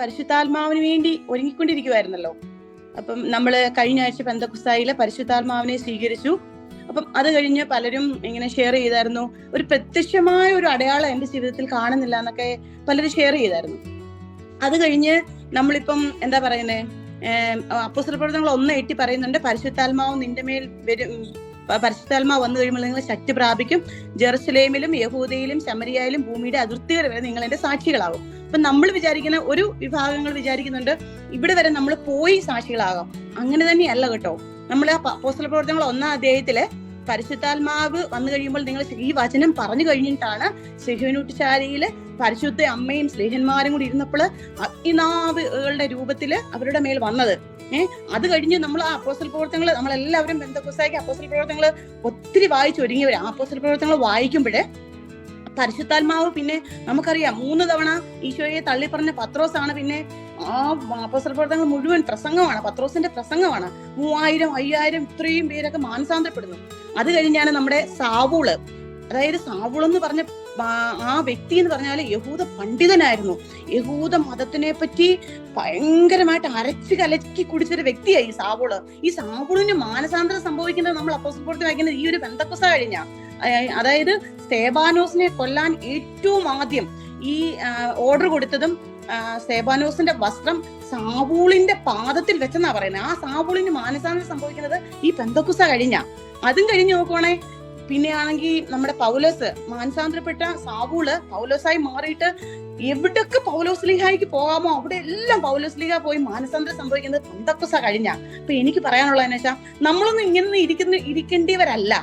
പരിശുദ്ധാത്മാവിന് വേണ്ടി ഒരുങ്ങിക്കൊണ്ടിരിക്കുവായിരുന്നല്ലോ. അപ്പം നമ്മൾ കഴിഞ്ഞ ആഴ്ച പെന്തക്കുസ്തായിലെ പരിശുദ്ധാത്മാവിനെ സ്വീകരിച്ചു. അപ്പം അത് കഴിഞ്ഞ് പലരും ഇങ്ങനെ ഷെയർ ചെയ്തായിരുന്നു. ഒരു പ്രത്യക്ഷമായ ഒരു അടയാളം എന്റെ ജീവിതത്തിൽ കാണുന്നില്ല എന്നൊക്കെ പലരും ഷെയർ ചെയ്തായിരുന്നു. അത് കഴിഞ്ഞ് നമ്മളിപ്പം എന്താ പറയുന്നത് അപ്പുസ്ത്ര പ്രവർത്തനങ്ങൾ ഒന്ന് എട്ടി പറയുന്നുണ്ട് പരിശുദ്ധാത്മാവ് നിന്റെ മേൽ വരും പരിശുദ്ധാത്മാവ് വന്നു കഴിയുമ്പോൾ നിങ്ങൾ ശക്തി പ്രാപിക്കും. ജെറുസലേമിലും യഹൂദയിലും ശമരിയായാലും ഭൂമിയുടെ അതിർത്തി വരെ നിങ്ങൾ എന്റെ സാക്ഷികളാകും അപ്പൊ നമ്മൾ വിചാരിക്കുന്ന ഒരു വിഭാഗങ്ങൾ വിചാരിക്കുന്നുണ്ട് ഇവിടെ വരെ നമ്മൾ പോയി സാക്ഷികളാകാം. അങ്ങനെ തന്നെയല്ല കേട്ടോ. നമ്മൾ ആ പോസ്റ്റൽ പ്രവർത്തനങ്ങൾ ഒന്നാം അധ്യായത്തിൽ പരിശുദ്ധാത്മാവ് വന്നു കഴിയുമ്പോൾ നിങ്ങൾ ഈ വചനം പറഞ്ഞു കഴിഞ്ഞിട്ടാണ് ശിഹനൂട്ടുശാലയിൽ പരിശുദ്ധ അമ്മയും സ്നേഹന്മാരും കൂടി ഇരുന്നപ്പോൾ അഗ്നിനാവുകളുടെ രൂപത്തിൽ അവരുടെ മേൽ വന്നത്. ഏഹ് അത് കഴിഞ്ഞ് നമ്മൾ ആ അപ്പോസ്റ്റൽ പ്രവർത്തനങ്ങൾ നമ്മളെല്ലാവരും ബന്ധുക്കുസാക്കി അപ്പോസ്റ്റൽ പ്രവർത്തനങ്ങൾ ഒത്തിരി വായിച്ചു ഒരുങ്ങിയവരാ ആ അപ്പോസ്റ്റൽ പ്രവർത്തനങ്ങൾ വായിക്കുമ്പോഴേ പരിശുദ്ധാത്മാവ് പിന്നെ നമുക്കറിയാം മൂന്ന് തവണ ഈശോയെ തള്ളിപ്പറഞ്ഞ പത്രോസ് ആണ് പിന്നെ ആ അപസ്രപ്രവർത്തനങ്ങൾ മുഴുവൻ പ്രസംഗമാണ് പത്രോസിന്റെ പ്രസംഗമാണ്. മൂവായിരം അയ്യായിരം ഇത്രയും പേരൊക്കെ മാനസാന്തരപ്പെടുന്നു. അത് കഴിഞ്ഞാണ് നമ്മുടെ സാവൂൾ. അതായത് സാവൂൾ എന്ന് പറഞ്ഞ ആ- വ്യക്തി എന്ന് പറഞ്ഞാൽ യഹൂദ പണ്ഡിതനായിരുന്നു. യഹൂദ മതത്തിനെ പറ്റി ഭയങ്കരമായിട്ട് അരച്ച് കലക്കി കുടിച്ചൊരു വ്യക്തിയായി സാവൂൾ. ഈ സാവൂളിന് മാനസാന്തരം സംഭവിക്കുന്നത് നമ്മൾ അപ്പോസ്റ്റൽ വായിക്കുന്നത് ഈ ഒരു ബന്ധക്കുസ കഴിഞ്ഞ അതായത് സേബാനോസിനെ കൊല്ലാൻ ഏറ്റവും ആദ്യം ഈ ഓർഡർ കൊടുത്തതും സേബാനോസിന്റെ വസ്ത്രം സാവൂളിന്റെ പാദത്തിൽ വെച്ചെന്നാ പറയുന്നത് ആ സാവൂളിന് മാനസാന്തരം സംഭവിക്കുന്നത് ഈ പെന്തക്കുസ കഴിഞ്ഞ. അതും കഴിഞ്ഞ് നോക്കുവാണേ. പിന്നെ ആണെങ്കിൽ നമ്മുടെ പൗലോസ് മാനസാന്തരപ്പെട്ട സാവൂൾ പൗലോസായി മാറിയിട്ട് എവിടൊക്കെ പൗലോസ് ലീഹായിക്ക് പോകാമോ അവിടെ എല്ലാം പൗലോസ് ലീഹ പോയി മാനസാന്തരം സംഭവിക്കുന്നത് പെന്തക്കുസ കഴിഞ്ഞ. അപ്പൊ എനിക്ക് പറയാനുള്ളതെന്ന് വെച്ചാൽ നമ്മളൊന്നും ഇങ്ങനെ ഇരിക്കുന്ന ഇരിക്കേണ്ടിയവരല്ല.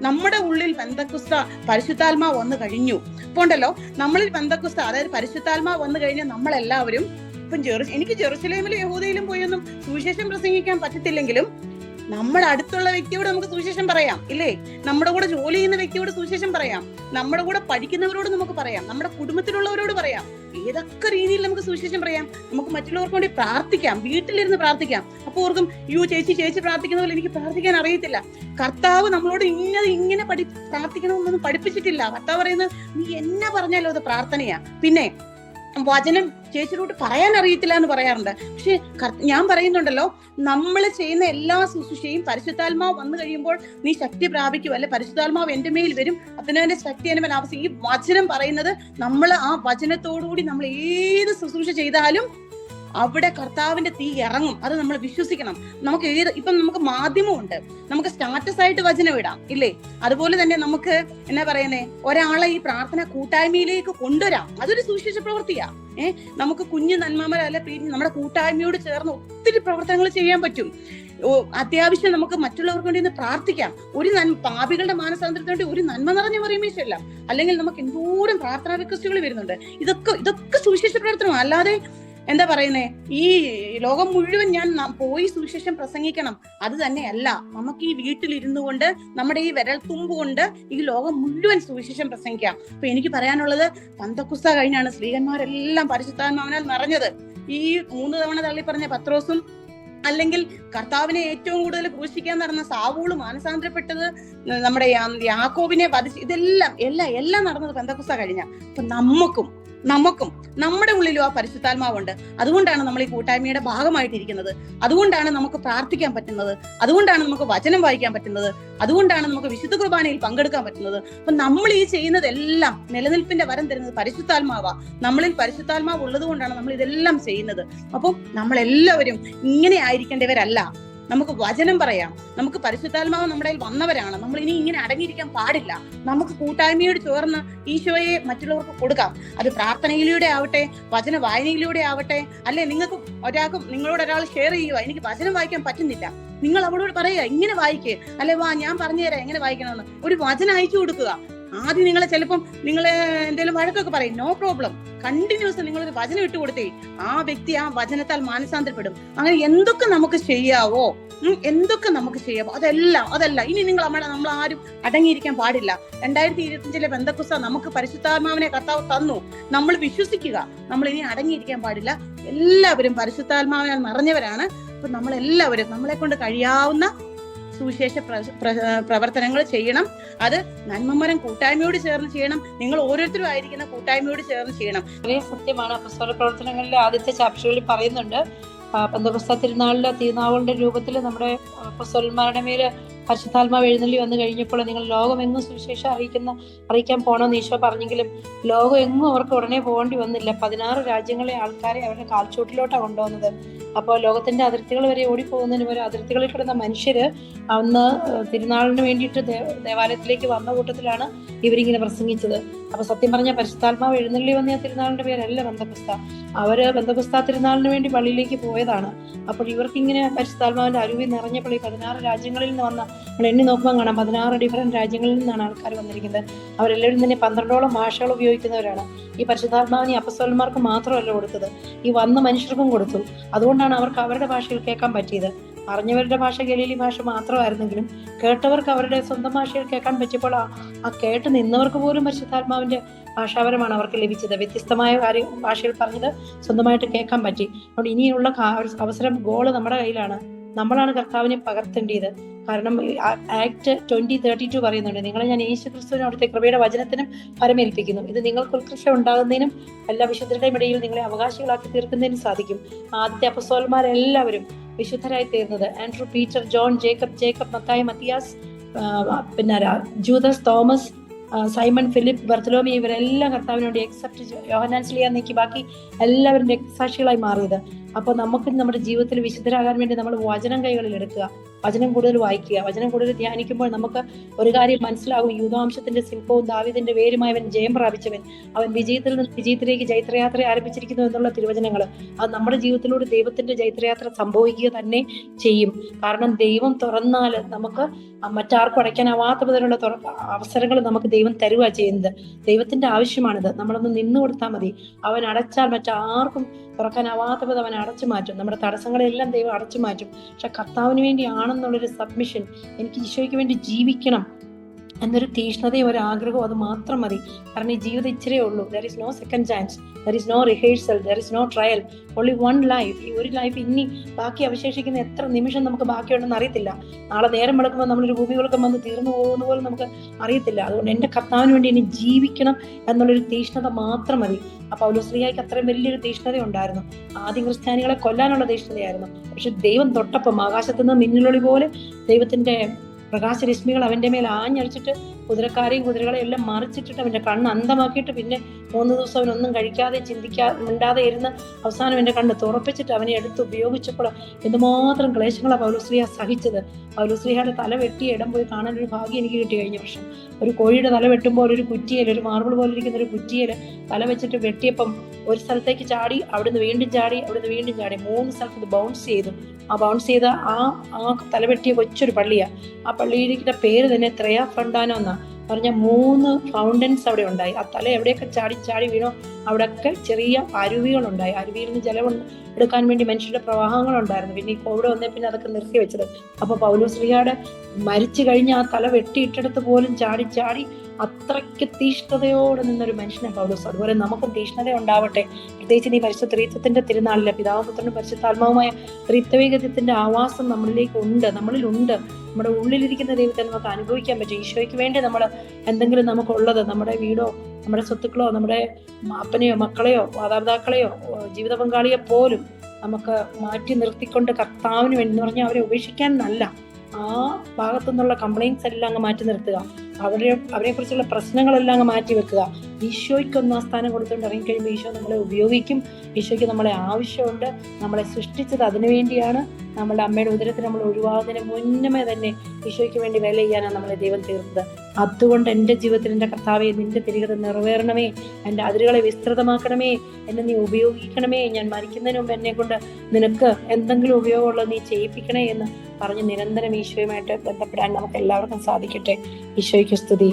നമ്മുടെ ഉള്ളിൽ ബന്ധക്കുസ്ത പരിശുദ്ധാത്മാവ് വന്നു കഴിഞ്ഞു. ഇപ്പൊ ഉണ്ടല്ലോ നമ്മളിൽ ബന്ധക്കുസ്ത അതായത് പരിശുദ്ധാത്മാവ് വന്നു കഴിഞ്ഞാൽ നമ്മളെല്ലാവരും ഇപ്പം എനിക്ക് ജെറുസലേമിലും യഹൂദയിലും പോയൊന്നും സുവിശേഷം പ്രസംഗിക്കാൻ പറ്റത്തില്ലെങ്കിലും നമ്മുടെ അടുത്തുള്ള വ്യക്തിയോട് നമുക്ക് സുവിശേഷം പറയാം ഇല്ലേ? നമ്മുടെ കൂടെ ജോലി ചെയ്യുന്ന വ്യക്തിയോട് സുവിശേഷം പറയാം നമ്മുടെ കൂടെ പഠിക്കുന്നവരോട് നമുക്ക് പറയാം നമ്മുടെ കുടുംബത്തിലുള്ളവരോട് പറയാം ഏതൊക്കെ രീതിയിൽ നമുക്ക് സുവിശേഷം പറയാം? നമുക്ക് മറ്റുള്ളവർക്ക് വേണ്ടി പ്രാർത്ഥിക്കാം വീട്ടിലിരുന്ന് പ്രാർത്ഥിക്കാം. അപ്പൊ ഓർക്കും യു ചേച്ചി ചേച്ചി പ്രാർത്ഥിക്കുന്ന പോലെ എനിക്ക് പ്രാർത്ഥിക്കാൻ അറിയത്തില്ല. കർത്താവ് നമ്മളോട് ഇങ്ങനെ ഇങ്ങനെ പഠി പ്രാർത്ഥിക്കണമെന്നൊന്നും പഠിപ്പിച്ചിട്ടില്ല. കർത്താവ് പറയുന്നത് നീ എന്നെ പറഞ്ഞാലോ അത് പ്രാർത്ഥനയാ. പിന്നെ വചനം ചേച്ചിയോട് പറയാൻ അറിയത്തില്ല എന്ന് പറയാറുണ്ട്. പക്ഷെ ഞാൻ പറയുന്നുണ്ടല്ലോ നമ്മൾ ചെയ്യുന്ന എല്ലാ ശുശ്രൂഷയും പരിശുദ്ധാത്മാവ് വന്നു കഴിയുമ്പോൾ നീ ശക്തി പ്രാപിക്കും. അല്ലെ പരിശുദ്ധാത്മാവ് എന്റെ മേൽ വരും. അതിനെ ശക്തി മേൽ ആവശ്യം ഈ വചനം പറയുന്നത് നമ്മൾ ആ വചനത്തോടുകൂടി നമ്മൾ ഏത് ശുശ്രൂഷ ചെയ്താലും അവിടെ കർത്താവിന്റെ തീ ഇറങ്ങും. അത് നമ്മൾ വിശ്വസിക്കണം. നമുക്ക് ഏത് ഇപ്പം നമുക്ക് മാധ്യമമുണ്ട്. നമുക്ക് സ്റ്റാറ്റസ് ആയിട്ട് വചനം ഇടാം ഇല്ലേ? അതുപോലെ തന്നെ നമുക്ക് എന്നാ പറയുന്നേ? ഒരാളെ ഈ പ്രാർത്ഥന കൂട്ടായ്മയിലേക്ക് കൊണ്ടുവരാം. അതൊരു സുവിശേഷ പ്രവൃത്തിയാ. ഏഹ് നമുക്ക് കുഞ്ഞു നന്മമര അല്ലെ പിന്നെ നമ്മുടെ കൂട്ടായ്മയോട് ചേർന്ന് ഒത്തിരി പ്രവർത്തനങ്ങൾ ചെയ്യാൻ പറ്റും. അത്യാവശ്യം നമുക്ക് മറ്റുള്ളവർക്ക് വേണ്ടി പ്രാർത്ഥിക്കാം. ഒരു നന്മ പാപികളുടെ മാനസാന്തരത്തിന് വേണ്ടി ഒരു നന്മ നിറഞ്ഞ പറയുമേശല്ല അല്ലെങ്കിൽ നമുക്ക് എന്തോരം പ്രാർത്ഥനാ റിക്വസ്റ്റുകൾ വരുന്നുണ്ട്. ഇതൊക്കെ ഇതൊക്കെ സുവിശേഷ പ്രവർത്തനം അല്ലാതെ എന്താ പറയുന്നേ? ഈ ലോകം മുഴുവൻ ഞാൻ പോയി സുവിശേഷം പ്രസംഗിക്കണം. അത് തന്നെയല്ല. നമുക്ക് ഈ വീട്ടിലിരുന്നു കൊണ്ട് നമ്മുടെ ഈ വിരൽ തുമ്പ് കൊണ്ട് ഈ ലോകം മുഴുവൻ സുവിശേഷം പ്രസംഗിക്കാം. അപ്പൊ എനിക്ക് പറയാനുള്ളത് പന്തക്കുസ്ത കഴിഞ്ഞാണ് സ്ത്രീകന്മാരെല്ലാം പരിശുദ്ധാത്മാവിനാൽ നിറഞ്ഞത്. ഈ മൂന്ന് തവണ തള്ളി പറഞ്ഞ പത്രോസും അല്ലെങ്കിൽ കർത്താവിനെ ഏറ്റവും കൂടുതൽ ക്രൂശിക്കാൻ നടന്ന സാവൂൾ മാനസാന്തരപ്പെട്ടത് നമ്മുടെ യാക്കോബിനെ വധിച്ച് ഇതെല്ലാം എല്ലാം എല്ലാം നടന്നത് പെന്തക്കുസ്ത കഴിഞ്ഞ. അപ്പൊ നമുക്കും നമുക്കും നമ്മുടെ ഉള്ളിലും ആ പരിശുദ്ധാത്മാവുണ്ട്. അതുകൊണ്ടാണ് നമ്മൾ ഈ കൂട്ടായ്മയുടെ ഭാഗമായിട്ടിരിക്കുന്നത്. അതുകൊണ്ടാണ് നമുക്ക് പ്രാർത്ഥിക്കാൻ പറ്റുന്നത്. അതുകൊണ്ടാണ് നമുക്ക് വചനം വായിക്കാൻ പറ്റുന്നത്. അതുകൊണ്ടാണ് നമുക്ക് വിശുദ്ധ കുർബാനയിൽ പങ്കെടുക്കാൻ പറ്റുന്നത്. അപ്പൊ നമ്മൾ ഈ ചെയ്യുന്നതെല്ലാം നിലനിൽപ്പിന്റെ വരം തരുന്നത് പരിശുദ്ധാത്മാവാ. നമ്മളിൽ പരിശുദ്ധാത്മാവ് ഉള്ളത് കൊണ്ടാണ് നമ്മൾ ഇതെല്ലാം ചെയ്യുന്നത്. അപ്പോൾ നമ്മളെല്ലാവരും ഇങ്ങനെ ആയിരിക്കേണ്ടവരല്ല. നമുക്ക് വചനം പറയാം. നമുക്ക് പരിശുദ്ധാത്മാവ് നമ്മുടെ വന്നവരാണ്. നമ്മൾ ഇനി ഇങ്ങനെ അടങ്ങിയിരിക്കാൻ പാടില്ല. നമുക്ക് കൂട്ടായ്മയോട് ചേർന്ന് ഈശോയെ മറ്റുള്ളവർക്ക് കൊടുക്കാം. അത് പ്രാർത്ഥനയിലൂടെ ആവട്ടെ വചന വായനയിലൂടെ ആവട്ടെ അല്ലെ നിങ്ങൾക്ക് ഒരാൾക്കും നിങ്ങളോട് ഒരാൾ ഷെയർ ചെയ്യുക എനിക്ക് വചനം വായിക്കാൻ പറ്റുന്നില്ല. നിങ്ങൾ അവളോട് പറയുക ഇങ്ങനെ വായിക്കേ. അല്ലെ വാ ഞാൻ പറഞ്ഞുതരാം എങ്ങനെ വായിക്കണമെന്ന്. ഒരു വചന അയച്ചു കൊടുക്കുക. ആദ്യം നിങ്ങളെ ചിലപ്പം നിങ്ങൾ എന്തെങ്കിലും വഴക്കൊക്കെ പറയും. നോ പ്രോബ്ലം കണ്ടിന്യൂസ് നിങ്ങൾ ഒരു വചനം ഇട്ട് കൊടുത്തേ. ആ വ്യക്തി ആ വചനത്താൽ മാനസാന്തരപ്പെടും. അങ്ങനെ എന്തൊക്കെ നമുക്ക് ചെയ്യാവോ എന്തൊക്കെ നമുക്ക് ചെയ്യാവോ അതെല്ലാം അതല്ല. ഇനി നിങ്ങൾ നമ്മളെ നമ്മൾ ആരും അടങ്ങിയിരിക്കാൻ പാടില്ല. രണ്ടായിരത്തി ഇരുപത്തിയഞ്ചിലെ ബന്ധക്കുസ നമുക്ക് പരിശുദ്ധാത്മാവിനെ കർത്താവ് തന്നു. നമ്മൾ വിശ്വസിക്കുക. നമ്മൾ ഇനി അടങ്ങിയിരിക്കാൻ പാടില്ല. എല്ലാവരും പരിശുദ്ധാത്മാവിനാൽ നിറഞ്ഞവരാണ്. അപ്പൊ നമ്മൾ എല്ലാവരും നമ്മളെ കൊണ്ട് കഴിയാവുന്ന സുവിശേഷ പ്ര- പ്ര- പ്രവർത്തനങ്ങൾ ചെയ്യണം. അത് നന്മമരം കൂട്ടായ്മയോട് ചേർന്ന് ചെയ്യണം. നിങ്ങൾ ഓരോരുത്തരും ആയിരിക്കുന്ന കൂട്ടായ്മയോട് ചേർന്ന് ചെയ്യണം. വളരെ സത്യമാണ് അപ്പസ്തോല പ്രവർത്തനങ്ങളിലെ ആദ്യത്തെ ചാപ്റ്ററുകളിൽ പറയുന്നുണ്ട്. പന്തപ്രസ്ഥ തിരുനാളിലെ തീനാവുകളുടെ രൂപത്തിൽ നമ്മുടെ അപ്പസ്തോലന്മാരുടെ മേൽ പരിശുദ്ധാത്മാവ് എഴുന്നള്ളി വന്നു കഴിഞ്ഞപ്പോൾ നിങ്ങൾ ലോകമെങ്ങും സുവിശേഷം അറിയിക്കുന്ന അറിയിക്കാൻ പോകണമെന്ന് ഈശോ പറഞ്ഞെങ്കിലും ലോകം എങ്ങും അവർക്ക് ഉടനെ പോകേണ്ടി വന്നില്ല. പതിനാറ് രാജ്യങ്ങളെ ആൾക്കാരെ അവരുടെ കാൽച്ചൂട്ടിലോട്ടാണ് കൊണ്ടുവന്നത്. അപ്പോൾ ലോകത്തിന്റെ അതിർത്തികൾ വരെ ഓടിപ്പോകുന്നതിന് പോലും അതിർത്തികളിൽ കിടന്ന മനുഷ്യര് അന്ന് തിരുനാളിന് വേണ്ടിയിട്ട് ദേവാലയത്തിലേക്ക് വന്ന കൂട്ടത്തിലാണ് ഇവരിങ്ങനെ പ്രസംഗിച്ചത്. അപ്പൊ സത്യം പറഞ്ഞ പരിശുദ്ധാത്മാവ് എഴുന്നള്ളി വന്ന തിരുനാളിന്റെ പേരല്ല ബന്ധപുസ്ത അവർ ബന്ധപുസ്ത തിരുനാളിന് വേണ്ടി പള്ളിയിലേക്ക് പോയതാണ്. അപ്പോൾ ഇവർക്ക് ഇങ്ങനെ പരിശുദ്ധാത്മാവിന്റെ അരുവി നിറഞ്ഞപ്പോൾ ഈ പതിനാറ് രാജ്യങ്ങളിൽ നിന്ന് വന്ന നമ്മൾ എണ്ണി നോക്കുമ്പോൾ കാണാം പതിനാറ് ഡിഫറെന്റ് രാജ്യങ്ങളിൽ നിന്നാണ് ആൾക്കാർ വന്നിരിക്കുന്നത്. അവരെല്ലാവരും തന്നെ പന്ത്രണ്ടോളം ഭാഷകൾ ഉപയോഗിക്കുന്നവരാണ്. ഈ പരിശുദ്ധാത്മാവിനെ അപ്പസ്വലന്മാർക്ക് മാത്രമല്ല കൊടുത്തത്. ഈ വന്ന മനുഷ്യർക്കും കൊടുത്തു. അതുകൊണ്ടാണ് അവർക്ക് അവരുടെ ഭാഷയിൽ കേൾക്കാൻ പറ്റിയത്. അറിഞ്ഞവരുടെ ഭാഷ ഗലീലി ഭാഷ മാത്രമായിരുന്നെങ്കിലും കേട്ടവർക്ക് അവരുടെ സ്വന്തം ഭാഷയിൽ കേൾക്കാൻ പറ്റിയപ്പോൾ ആ ആ കേട്ട് നിന്നവർക്ക് പോലും പരിശുദ്ധാത്മാവിന്റെ ഭാഷാപരമാണ് അവർക്ക് ലഭിച്ചത്. വ്യത്യസ്തമായ കാര്യം ഭാഷയിൽ പറഞ്ഞത് സ്വന്തമായിട്ട് കേൾക്കാൻ പറ്റി. അതുകൊണ്ട് ഇനിയുള്ള അവസരം ഗോൾ നമ്മുടെ കയ്യിലാണ്. നമ്മളാണ് കർത്താവിനെ പകർത്തേണ്ടത്. കാരണം ആക്ട് ട്വന്റി തേർട്ടി ടു പറയുന്നുണ്ട്. നിങ്ങളെ ഞാൻ യേശു ക്രിസ്തുവിന് അവിടുത്തെ കൃപയുടെ വചനത്തിനും പരമേൽപ്പിക്കുന്നു. ഇത് നിങ്ങൾക്ക് ഉത്കൃഷ്ട ഉണ്ടാകുന്നതിനും എല്ലാ വിശുദ്ധരുടെയും ഇടയിൽ നിങ്ങളെ അവകാശികളാക്കി തീർക്കുന്നതിനും സാധിക്കും. ആദ്യത്തെ അപസോൽമാരെല്ലാവരും വിശുദ്ധരായി തീർന്നത്. Andrew Peter John Jacob Jacob മത്തായ മത്തിയാസ് പിന്നെ Judas Thomas Simon Philip Bartholomew ഇവരെല്ലാം കർത്താവിന് വേണ്ടി എക്സെപ്റ്റ് ചെയ്യാൻ നീക്കി. ബാക്കി എല്ലാവരും രക്തസാക്ഷികളായി മാറിയത്. അപ്പോൾ നമുക്ക് നമ്മുടെ ജീവിതത്തിൽ വിശുദ്ധരാകാൻ വേണ്ടി നമ്മൾ വചനം കൈകളിൽ എടുക്കുക വചനം കൂടുതൽ വായിക്കുക. വചനം കൂടുതൽ ധ്യാനിക്കുമ്പോൾ നമുക്ക് ഒരു കാര്യം മനസ്സിലാകും. യൂതാംശത്തിന്റെ സിംഹവും ദാവിദിന്റെ വേരുമായവൻ ജയം പ്രാപിച്ചവൻ. അവൻ വിജയത്തിൽ നിന്ന് വിജയത്തിലേക്ക് ജൈത്രയാത്ര ആരംഭിച്ചിരിക്കുന്നു എന്നുള്ള തിരുവചനങ്ങൾ. അത് നമ്മുടെ ജീവിതത്തിലൂടെ ദൈവത്തിന്റെ ജൈത്രയാത്ര സംഭവിക്കുക തന്നെ ചെയ്യും. കാരണം ദൈവം തുറന്നാൽ നമുക്ക് മറ്റാർക്കും അടയ്ക്കാനാവാത്ത വിധത്തിലുള്ള അവസരങ്ങൾ നമുക്ക് ദൈവം തരുക ചെയ്യുന്നത്. ദൈവത്തിന്റെ ആവശ്യമാണിത്. നമ്മളൊന്ന് നിന്നു കൊടുത്താൽ മതി. അവൻ അടച്ചാൽ മറ്റാർക്കും തുറക്കാനാവാത്ത വിധം അവൻ അടച്ചു മാറ്റും. നമ്മുടെ തടസ്സങ്ങളെല്ലാം ദൈവം അടച്ചു മാറ്റും. പക്ഷെ കർത്താവിന് വേണ്ടിയാണെന്നുള്ളൊരു സബ്മിഷൻ എനിക്ക് ഈശോയ്ക്ക് വേണ്ടി ജീവിക്കണം. എന്നൊരു തീഷ്ണതയും ഒരു ആഗ്രഹവും അത് മാത്രം മതി. കാരണം ഈ ജീവിതം ഇച്ചിരേ ഉള്ളൂ. There is no second chance there is no rehearsal there is no trial only one life ഈ ഒരു ലൈഫ് ഇനി ബാക്കി അവശേഷിക്കുന്ന എത്ര നിമിഷം നമുക്ക് ബാക്കിയുണ്ടെന്ന് അറിയത്തില്ല. നാളെ നേരം വെളുക്കുമ്പോൾ നമ്മളൊരു ഭൂമി വിളക്കം വന്ന് തീർന്നു പോകുന്ന പോലും നമുക്ക് അറിയത്തില്ല. അതുകൊണ്ട് എന്റെ കർത്താവിന് വേണ്ടി ഇനി ജീവിക്കണം എന്നുള്ളൊരു തീഷ്ണത മാത്രം മതി. അപ്പൊ പൗലോസ്ലിയായിക്ക് അത്രയും വലിയൊരു തീഷ്ണത ഉണ്ടായിരുന്നു. ആദ്യം ക്രിസ്ത്യാനികളെ കൊല്ലാനുള്ള തീഷ്ണതയായിരുന്നു. പക്ഷെ ദൈവം തൊട്ടപ്പം ആകാശത്ത് നിന്ന് മിന്നലൊളി പോലെ ദൈവത്തിന്റെ പ്രകാശരശ്മികൾ അവന്റെ മേൽ ആഞ്ഞടിച്ചിട്ട് കുതിരക്കാരെയും കുതിരകളെയും എല്ലാം മറിച്ചിട്ടിട്ട് അവന്റെ കണ്ണ് അന്തമാക്കിയിട്ട് പിന്നെ മൂന്ന് ദിവസം അവനൊന്നും കഴിക്കാതെ ചിന്തിക്കാ മിണ്ടാതെ ഇരുന്ന് അവസാനം എന്റെ കണ്ണ് തുറപ്പിച്ചിട്ട് അവനെ എടുത്ത് ഉപയോഗിച്ചപ്പോൾ എന്തുമാത്രം ക്ലേശങ്ങളാണ് പൗലുശ്രീയ സഹിച്ചത്. പൗലുശ്രീഹയുടെ തല വെട്ടിയ ഇടം പോയി കാണാൻ ഒരു ഭാഗ്യം എനിക്ക് കിട്ടി കഴിഞ്ഞ വർഷം. ഒരു കോഴിയുടെ തല വെട്ടുമ്പോൾ ഒരു കുറ്റിയിൽ ഒരു മാർബിൾ പോലെ ഇരിക്കുന്ന ഒരു കുറ്റിയിൽ തല വെച്ചിട്ട് വെട്ടിയപ്പം ഒരു സ്ഥലത്തേക്ക് ചാടി അവിടുന്ന് വീണ്ടും ചാടി അവിടുന്ന് വീണ്ടും ചാടി. മൂന്ന് സ്ഥലത്ത് ബൗൺസ് ചെയ്തു. ആ ബൗൺസ് ചെയ്ത ആ ആ തലവെട്ടിയ കൊച്ചൊരു പള്ളിയാണ് ആ പള്ളിയുടെ പേര് തന്നെ ത്രയ ഫണ്ടാനോ എന്നാ പറഞ്ഞ മൂന്ന് ഫൗണ്ടൻസ് അവിടെ ഉണ്ടായി. ആ തല എവിടെയൊക്കെ ചാടി ചാടി വീണോ അവിടെയൊക്കെ ചെറിയ അരുവികളുണ്ടായി. അരുവിയിൽ നിന്ന് ജലം എടുക്കാൻ വേണ്ടി മനുഷ്യരുടെ പ്രവാഹങ്ങൾ ഉണ്ടായിരുന്നു പിന്നെ ഈ കോവിഡ് വന്നേ പിന്നെ അതൊക്കെ നിർത്തി വെച്ചത്. അപ്പൊ പൗലോശ്രീയുടെ മരിച്ചു കഴിഞ്ഞ് ആ തല വെട്ടിയിട്ടെടുത്ത് പോലും ചാടി ചാടി അത്രയ്ക്ക് തീഷ്ണതയോടെ നിന്നൊരു മനുഷ്യനെ പൗലോസ്. അതുപോലെ നമുക്കും തീഷ്ണത ഉണ്ടാവട്ടെ. പ്രത്യേകിച്ച് ഈ പരിശുദ്ധ ത്രീത്വത്തിന്റെ തിരുനാളിലെ പിതാവും പുത്രനും പരിശുദ്ധാത്മാവുമായ ത്രിത്വൈകത്യത്തിന്റെ ആവാസം നമ്മളിലേക്ക് ഉണ്ട് നമ്മളിലുണ്ട്. നമ്മുടെ ഉള്ളിലിരിക്കുന്ന ദൈവത്തെ നമുക്ക് അനുഭവിക്കാൻ പറ്റും. ഈശോയ്ക്ക് വേണ്ടി നമ്മൾ എന്തെങ്കിലും നമുക്കുള്ളത് നമ്മുടെ വീടോ നമ്മുടെ സ്വത്തുക്കളോ നമ്മുടെ അപ്പനെയോ മക്കളെയോ മാതാപിതാക്കളെയോ ജീവിത പങ്കാളിയെ പോലും നമുക്ക് മാറ്റി നിർത്തിക്കൊണ്ട് കർത്താവിന് വേണ്ടി എന്ന് പറഞ്ഞാൽ അവരെ ഉപേക്ഷിക്കാൻ നല്ല ആ ഭാഗത്തു നിന്നുള്ള കംപ്ലൈൻസ് എല്ലാം അങ്ങ് മാറ്റി നിർത്തുക. അവരെ അവരെ കുറിച്ചുള്ള പ്രശ്നങ്ങളെല്ലാം മാറ്റി വെക്കുക. ഈശോയ്ക്ക് ഒന്നാം സ്ഥാനം കൊടുത്തുകൊണ്ട് ഇറങ്ങിക്കഴിയുമ്പോൾ ഈശോ നമ്മളെ ഉപയോഗിക്കും. ഈശോയ്ക്ക് നമ്മളെ ആവശ്യമുണ്ട്. നമ്മളെ സൃഷ്ടിച്ചത് അതിനുവേണ്ടിയാണ് നമ്മുടെ അമ്മയുടെ ഉദരത്തിൽ നമ്മൾ ഒഴിവാകുന്നതിന് മുന്നമേ തന്നെ ഈശോയ്ക്ക് വേണ്ടി വില ചെയ്യാനാണ് നമ്മളെ ദൈവം തീർത്തത്. അതുകൊണ്ട് എന്റെ ജീവിതത്തിൽ എന്റെ കർത്താവെ നിന്റെ തിരികത നിറവേറണമേ. എന്റെ അതിരുകളെ വിസ്തൃതമാക്കണമേ. എന്നെ നീ ഉപയോഗിക്കണമേ. ഞാൻ മരിക്കുന്നതിന് മുമ്പ് എന്നെ കൊണ്ട് നിനക്ക് എന്തെങ്കിലും ഉപയോഗമുള്ളത് നീ ചെയ്യിപ്പിക്കണേ എന്ന് പറഞ്ഞ് നിരന്തരം ഈശോയുമായിട്ട് ബന്ധപ്പെടാൻ നമുക്ക് എല്ലാവർക്കും സാധിക്കട്ടെ. ഈശോയ്ക്ക് സ്തുതി